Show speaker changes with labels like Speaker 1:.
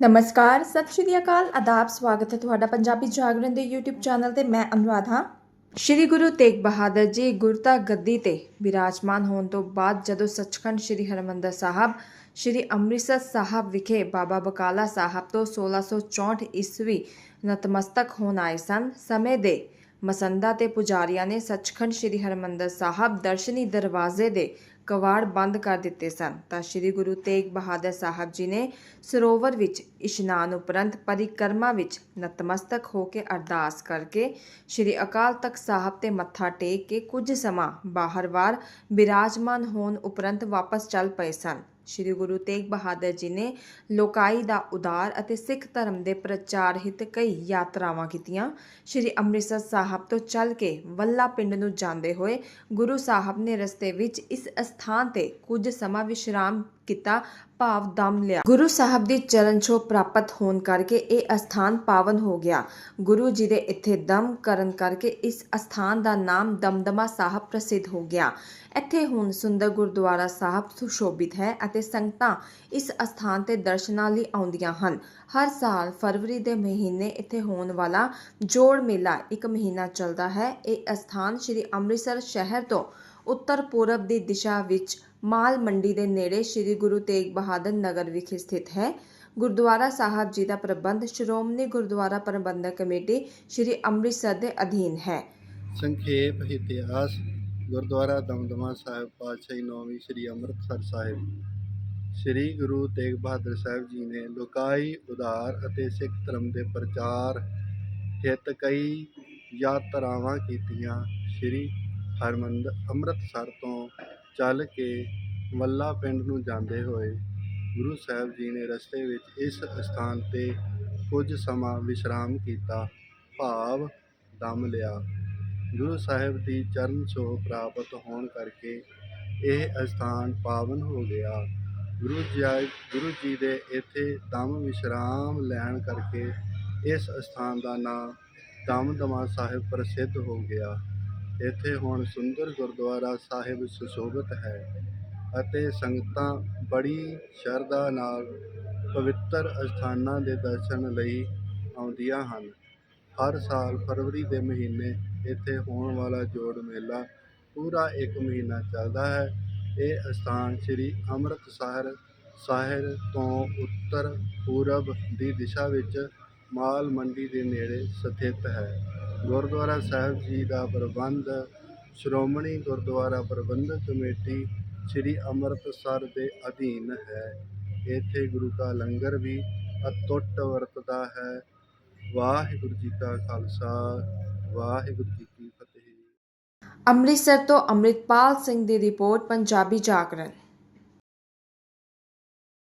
Speaker 1: ਨਮਸਕਾਰ, ਸਤਿ ਸ਼੍ਰੀ ਅਕਾਲ, ਆਦਾਬ, ਸਵਾਗਤ ਹੈ ਤੁਹਾਡਾ ਪੰਜਾਬੀ ਜਾਗਰਣ ਦੇ YouTube ਚੈਨਲ ਤੇ, ਮੈਂ ਅਨੁਰਾਧ। ਹਾਂ ਸ਼੍ਰੀ ਗੁਰੂ ਤੇਗ ਬਹਾਦਰ ਜੀ ਗੁਰਤਾ ਗੱਦੀ ਤੇ ਬਿਰਾਜਮਾਨ ਹੋਣ ਤੋਂ ਬਾਅਦ ਜਦੋਂ ਸੱਚਖੰਡ ਸ਼੍ਰੀ ਹਰਮੰਦਰ ਸਾਹਿਬ, ਸ਼੍ਰੀ ਅੰਮ੍ਰਿਤਸਰ ਸਾਹਿਬ ਵਿਖੇ ਬਾਬਾ ਬਕਾਲਾ ਸਾਹਿਬ ਤੋਂ 1664 ਈਸਵੀ ਨਤਮਸਤਕ ਹੋਣ ਆਏ ਸਨ, ਸਮੇਂ ਦੇ ਮਸੰਦਾ ਤੇ ਪੁਜਾਰੀਆਂ ਨੇ ਸੱਚਖੰਡ ਸ਼੍ਰੀ ਹਰਮੰਦਰ ਸਾਹਿਬ ਦਰਸ਼ਨੀ ਦਰਵਾਜ਼ੇ ਦੇ ਕਵਾੜ ਬੰਦ ਕਰ ਦਿੱਤੇ ਸਨ। ਤਾਂ ਸ੍ਰੀ ਗੁਰੂ ਤੇਗ ਬਹਾਦਰ ਸਾਹਿਬ ਜੀ ਨੇ ਸਰੋਵਰ ਵਿੱਚ ਇਸ਼ਨਾਨ ਉਪਰੰਤ ਪਰਿਕਰਮਾ ਵਿੱਚ ਨਤਮਸਤਕ ਹੋ ਕੇ ਅਰਦਾਸ ਕਰਕੇ ਸ੍ਰੀ ਅਕਾਲ ਤਖਤ ਸਾਹਿਬ ਤੇ ਮੱਥਾ ਟੇਕ ਕੇ ਕੁਝ ਸਮਾਂ ਬਾਹਰਵਾਰ ਬਿਰਾਜਮਾਨ ਹੋਣ ਉਪਰੰਤ ਵਾਪਸ ਚੱਲ ਪਏ ਸਨ। ਸ੍ਰੀ ਗੁਰੂ ਤੇਗ ਬਹਾਦਰ ਜੀ ਨੇ ਲੋਕਾਈ ਦਾ ਉਦਾਰ ਅਤੇ ਸਿੱਖ ਧਰਮ ਦੇ ਪ੍ਰਚਾਰ ਹਿੱਤ ਕਈ ਯਾਤਰਾਵਾਂ ਕੀਤੀਆਂ। ਸ੍ਰੀ ਅੰਮ੍ਰਿਤਸਰ ਸਾਹਿਬ ਤੋਂ ਚੱਲ ਕੇ ਵੱਲਾ ਪਿੰਡ ਨੂੰ ਜਾਂਦੇ ਹੋਏ ਗੁਰੂ ਸਾਹਿਬ ਨੇ ਰਸਤੇ ਵਿੱਚ ਇਸ ਸਥਾਨ ਤੇ ਕੁਝ ਸਮਾਂ ਵਿਸ਼ਰਾਮ ਕੀਤਾ ਭਾਵ ਦਮ ਲਿਆ। ਗੁਰੂ ਸਾਹਿਬ ਦੀ ਚਰਨ ਛੋਹ ਪ੍ਰਾਪਤ ਹੋਣ ਕਰਕੇ ਇਹ ਅਸਥਾਨ ਪਾਵਨ ਹੋ ਗਿਆ। ਗੁਰੂ ਜੀ ਦੇ ਇੱਥੇ ਦਮ ਕਰਨ ਕਰਕੇ ਇਸ ਅਸਥਾਨ ਦਾ ਨਾਮ ਦਮਦਮਾ ਸਾਹਿਬ ਪ੍ਰਸਿੱਧ ਹੋ ਗਿਆ। ਇੱਥੇ ਹੁਣ ਸੁੰਦਰ ਗੁਰਦੁਆਰਾ ਸਾਹਿਬ ਸੁਸ਼ੋਭਿਤ ਹੈ ਅਤੇ ਸੰਗਤਾਂ ਇਸ ਅਸਥਾਨ ਤੇ ਦਰਸ਼ਨਾਂ ਲਈ ਆਉਂਦੀਆਂ ਹਨ। ਹਰ ਸਾਲ ਫਰਵਰੀ ਦੇ ਮਹੀਨੇ ਇੱਥੇ ਹੋਣ ਵਾਲਾ ਜੋੜ ਮੇਲਾ ਇੱਕ ਮਹੀਨਾ ਚੱਲਦਾ ਹੈ। ਇਹ ਅਸਥਾਨ ਸ੍ਰੀ ਅੰਮ੍ਰਿਤਸਰ ਸ਼ਹਿਰ ਤੋਂ ਉੱਤਰ ਪੂਰਬ ਦੀ ਦਿਸ਼ਾ ਵਿੱਚ ਮਾਲ ਮੰਡੀ ਦੇ ਨੇੜੇ ਸ੍ਰੀ ਗੁਰੂ ਤੇਗ ਬਹਾਦਰ ਨਗਰ ਵਿਖੇ ਸਥਿਤ ਹੈ। ਗੁਰਦੁਆਰਾ ਸਾਹਿਬ ਜੀ ਦਾ ਪ੍ਰਬੰਧ ਸ਼੍ਰੋਮਣੀ ਗੁਰਦੁਆਰਾ ਪ੍ਰਬੰਧਕ ਕਮੇਟੀ ਸ੍ਰੀ ਅੰਮ੍ਰਿਤਸਰ ਦੇ ਅਧੀਨ ਹੈ।
Speaker 2: ਸੰਖੇਪ ਇਤਿਹਾਸ, ਗੁਰਦੁਆਰਾ ਦਮਦਮਾ ਸਾਹਿਬ ਪਾਤਸ਼ਾਹੀ ਨੌਵੀਂ ਸ੍ਰੀ ਅੰਮ੍ਰਿਤਸਰ ਸਾਹਿਬ। ਸ੍ਰੀ ਗੁਰੂ ਤੇਗ ਬਹਾਦਰ ਸਾਹਿਬ ਜੀ ਨੇ ਲੋਕਾਈ ਉਦਾਰ ਅਤੇ ਸਿੱਖ ਧਰਮ ਦੇ ਪ੍ਰਚਾਰ, ਹਿੱਤ ਕਈ ਯਾਤਰਾਵਾਂ ਕੀਤੀਆਂ। ਸ੍ਰੀ ਹਰਮੰਦਰ ਅੰਮ੍ਰਿਤਸਰ ਤੋਂ ਚੱਲ ਕੇ ਮੱਲਾ ਪਿੰਡ ਨੂੰ ਜਾਂਦੇ ਹੋਏ ਗੁਰੂ ਸਾਹਿਬ ਜੀ ਨੇ ਰਸਤੇ ਵਿੱਚ ਇਸ ਸਥਾਨ ਤੇ ਕੁਝ ਸਮਾਂ ਵਿਸ਼ਰਾਮ ਕੀਤਾ, ਭਾਵ ਦਮ ਲਿਆ। ਗੁਰੂ ਸਾਹਿਬ ਦੀ ਚਰਨ ਸੋਹ ਪ੍ਰਾਪਤ ਹੋਣ ਕਰਕੇ ਇਹ ਅਸਥਾਨ ਪਾਵਨ ਹੋ ਗਿਆ। ਗੁਰੂ ਜੀ ਗੁਰੂ ਜੀ ਦੇ ਇੱਥੇ ਦਮ ਵਿਸ਼ਰਾਮ ਲੈਣ ਕਰਕੇ ਇਸ ਅਸਥਾਨ ਦਾ ਨਾਮ ਦਮਦਮਾ ਸਾਹਿਬ ਪ੍ਰਸਿੱਧ ਹੋ ਗਿਆ। ਇੱਥੇ ਹੁਣ ਸੁੰਦਰ ਗੁਰਦੁਆਰਾ ਸਾਹਿਬ ਸੁਸ਼ੋਭਿਤ ਹੈ ਅਤੇ ਸੰਗਤਾਂ ਬੜੀ ਸ਼ਰਧਾ ਨਾਲ ਪਵਿੱਤਰ ਅਸਥਾਨਾਂ ਦੇ ਦਰਸ਼ਨ ਲਈ ਆਉਂਦੀਆਂ ਹਨ। ਹਰ ਸਾਲ ਫਰਵਰੀ ਦੇ ਮਹੀਨੇ ਇੱਥੇ ਹੋਣ ਵਾਲਾ ਜੋੜ ਮੇਲਾ ਪੂਰਾ ਇੱਕ ਮਹੀਨਾ ਚੱਲਦਾ ਹੈ। ਇਹ ਅਸਥਾਨ ਸ੍ਰੀ ਅੰਮ੍ਰਿਤਸਰ ਸਾਹਿਰ ਤੋਂ ਉੱਤਰ ਪੂਰਬ ਦੀ ਦਿਸ਼ਾ ਵਿੱਚ ਮਾਲ ਮੰਡੀ ਦੇ ਨੇੜੇ ਸਥਿਤ ਹੈ। ਗੁਰਦੁਆਰਾ ਸਾਹਿਬ ਜੀ ਦਾ ਪ੍ਰਬੰਧ, ਸ਼੍ਰੋਮਣੀ ਗੁਰਦੁਆਰਾ ਪ੍ਰਬੰਧਕ ਕਮੇਟੀ ਸ੍ਰੀ ਅੰਮ੍ਰਿਤਸਰ ਦੇ ਅਧੀਨ ਹੈ। ਇੱਥੇ ਗੁਰੂ ਕਾ ਲੰਗਰ ਵੀ ਅਤੁੱਟ ਵਰਤਦਾ ਹੈ। ਵਾਹਿਗੁਰੂ ਜੀ ਕਾ ਖਾਲਸਾ, ਵਾਹਿਗੁਰੂ ਜੀ ਕੀ ਫਤਿਹ।
Speaker 1: ਅੰਮ੍ਰਿਤਸਰ ਤੋਂ ਅੰਮ੍ਰਿਤਪਾਲ ਸਿੰਘ ਦੀ ਰਿਪੋਰਟ, ਪੰਜਾਬੀ ਜਾਗਰਣ।